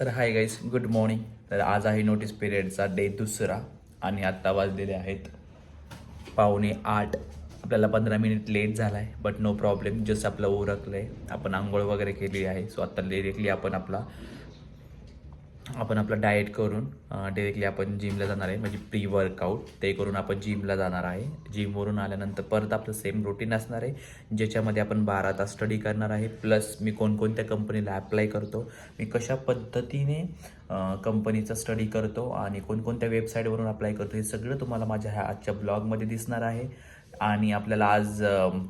तर hi guys good morning तर आज आहे नोटीस पिरियडचा डे दुसरा आणि आत्ता वाजलेले आहेत पावणे आठ. आपल्याला पंधरा मिनिट लेट झाला आहे बट नो प्रॉब्लेम जस्ट आपलं उरकलं आहे आपण आंघोळ वगैरे केली आहे. सो आत्ता डिरेक्टली आपण आपला आपण आपला डाएट करून डिरेक्टली आपण जिमला जाणार आहे. म्हणजे प्री वर्कआउट ते करून आपण जिमला जाणार आहे. जिमवरून आल्यानंतर परत आपलं सेम रुटीन असणार आहे ज्याच्यामध्ये आपण बारा तास स्टडी करणार आहे. प्लस मी कोणकोणत्या कंपनीला ॲप्लाय करतो मी कशा पद्धतीने कंपनीचा स्टडी करतो आणि कोणकोणत्या वेबसाईटवरून अप्लाय करतो हे सगळं तुम्हाला माझ्या ह्या आजच्या ब्लॉगमध्ये दिसणार आहे. आणि आपल्याला आज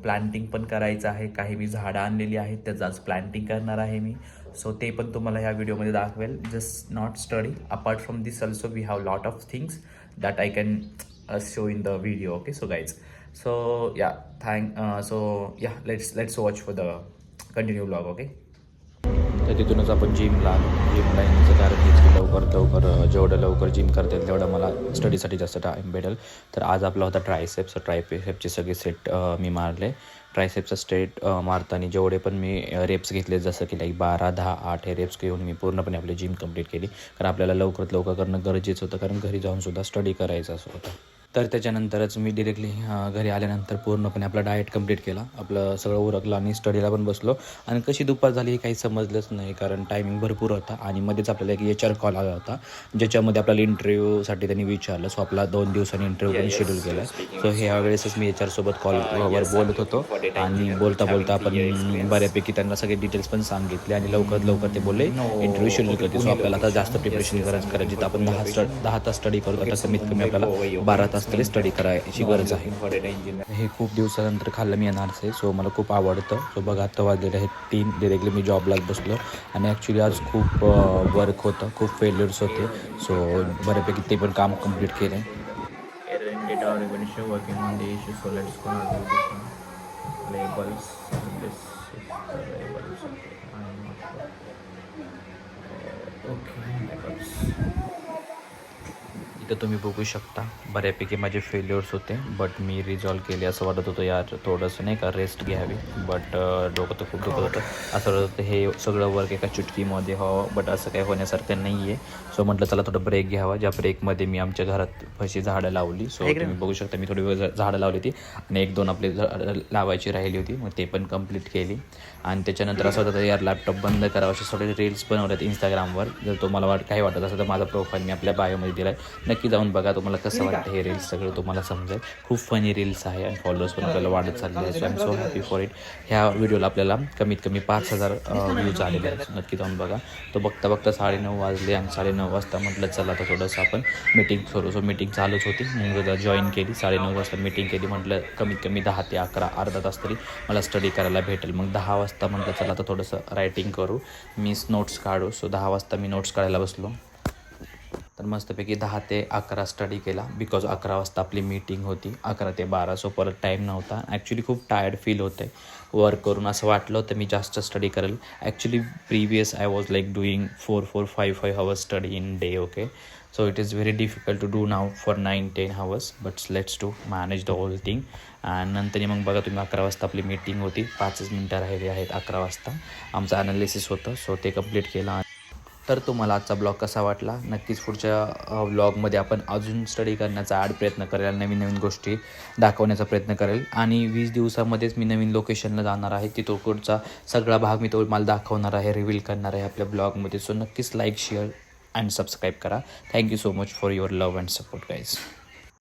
प्लांटिंग पण करायचं आहे. काही मी झाडं आणलेली आहेत त्याचं आज प्लांटिंग करणार आहे मी. सो ते पण तुम्हाला ह्या व्हिडिओमध्ये दाखवेल. Just not study apart from this also we have lot of things that I can show in the video okay so guys so yeah thank so yeah let's let's watch for the continue blog okay तर तिथूनच आपण जिमला आलो जिमला येण्याचं कारण हेच की लवकर लवकर जेवढं लवकर जिम करता येईल तेवढं मला स्टडीसाठी जास्त टाईम भेटेल. तर आज आपला होता ट्रायसेप्स ट्रायसेपचे सगळे सेट मी मारले. ट्रायसेपचा स्ट्रेट मारताना जेवढे पण मी रेप्स घेतले जसं की लाईक बारा दहा आठ हे रेप्स घेऊन मी पूर्णपणे आपली जिम कंप्लीट केली. कारण आपल्याला लवकरात लवकर करणं गरजेचं होतं. कारण घरी जाऊन सुद्धा स्टडी करायचं असं होतं. तर त्याच्यानंतरच मी डिरेक्टली घरी आल्यानंतर पूर्णपणे आपला डाएट कंप्लीट केला. आपलं सगळं उरकलं आणि स्टडीला पण बसलो. आणि कशी दुपार झाली हे काही समजलंच नाही कारण टायमिंग भरपूर होता आणि मध्येच आपल्याला एक एच आर कॉल आला होता ज्याच्यामध्ये आपल्याला इंटरव्ह्यूसाठी त्यांनी विचारलं. सो आपला दोन दिवसांनी इंटरव्ह्यू पण शेड्यूल केला. सो ह्या वेळेसच मी एच आरसोबत कॉलवर बोलत होतो आणि बोलता बोलता आपण बऱ्यापैकी त्यांना सगळे डिटेल्स पण सांगितले आणि लवकरात लवकर ते बोलले. इंटरव्ह्यू शेड्यूल करते. सो आपल्याला आता जास्त प्रिपरेशन करायचं करायची. तर आपण दहा दहा तास स्टडी करतो आता कमीत कमी आपल्याला बारा तास तरी स्टडी करायची गरज आहे. हे खूप दिवसानंतर खाल्लं मी अनारसे सो मला खूप आवडतं. सो बघा आता वाजलेले आहेत तीन. डिरेक्टली मी जॉबलाच बसलो आणि ॲक्च्युली आज खूप वर्क होतं. खूप फेल्युअर्स होते. सो बऱ्यापैकी ते पण काम कंप्लीट केलं working on the issue so इथं तुम्ही बघू शकता. बऱ्यापैकी माझे फेल्युअर्स होते बट मी रिझॉल्व केले असं वाटत होतं यार थोडंसं नाही का रेस्ट घ्यावी. बट डोकं तर खूप दुखत होतं. असं वाटत होतं हे सगळं वर्क एका चुटकीमध्ये व्हावं बट असं काही होण्यासारखं नाही आहे सो म्हटलं चला थोडं ब्रेक घ्यावा. ज्या ब्रेकमध्ये मी आमच्या घरात फशी झाडं लावली सो तुम्ही बघू शकता मी थोडी वेळ झाडं लावली होती आणि एक दोन आपले लावायची राहिली होती. मग ते पण कंप्लीट केली. आणि त्याच्यानंतर असं होतं यार लॅपटॉप बंद करावं. असे थोडे रील्स बनवल्यात इंस्टाग्रामवर जर तुम्हाला वाट काही वाटत असेल तर माझा प्रोफाईल मी आपल्या बायोमध्ये दिला आहे नक्की जाऊन बघा तुम्हाला कसं वाटतं हे रील्स सगळं तुम्हाला समजेल. खूप फनी रील्स आहे आणि फॉलोअर्स पण आपल्याला वाढत चालले आहे so I am so happy for it ह्या व्हिडिओला आपल्याला कमीत कमी पाच हजार व्ह्यूज आलेले आहेत. नक्की जाऊन बघा. तो बघता बघता साडेनऊ वाजले आणि साडेनऊ वाजता म्हटलं चला आता थोडंसं आपण मीटिंग करू. सो मीटिंग चालूच होती. मग जॉईन केली. साडेनऊ वाजता मीटिंग केली. म्हटलं कमीत कमी दहा ते अकरा अर्धा तास तरी मला स्टडी करायला भेटेल. मग दहा वाजता म्हटलं चला आता थोडंसं रायटिंग करू. मी नोट्स काढू. सो दहा वाजता मी नोट्स काढायला बसलो. तर मस्तपैकी दहा ते अकरा स्टडी केला. बिकॉज अकरा वाजता आपली मीटिंग होती. अकरा ते बारा सो परत टाईम नव्हता. ॲक्च्युली खूप टायर्ड फील होते. आहे वर्क करून असं वाटलं होतं मी जास्त स्टडी करेल. Actually previous I was like doing four four five five hours study in day okay so it is very difficult to do now for nine ten hours but let's to manage the whole thing आणि नंतर मग बघा तुम्ही अकरा वाजता आपली meeting होती. पाचच मिनटं राहिली आहेत अकरा वाजता. आमचं ॲनालिसिस होतं. सो ते कंप्लीट केलं. तर तुम्हाला आजचा ब्लॉग कसा वाटला? नक्कीच पुढच्या ब्लॉगमध्ये आपण अजून स्टडी करण्याचा आड प्रयत्न करेल नवीन नवीन गोष्टी दाखवण्याचा प्रयत्न करेल. आणि वीस दिवसामध्येच मी नवीन लोकेशनला जाणार आहे. तिथं कुठचा सगळा भाग मी तो मला दाखवणार आहे रिव्हील करणार आहे आपल्या ब्लॉगमध्ये सो नक्कीच लाईक शेअर अँड सबस्क्राईब करा. Thank you so much for your love and support guys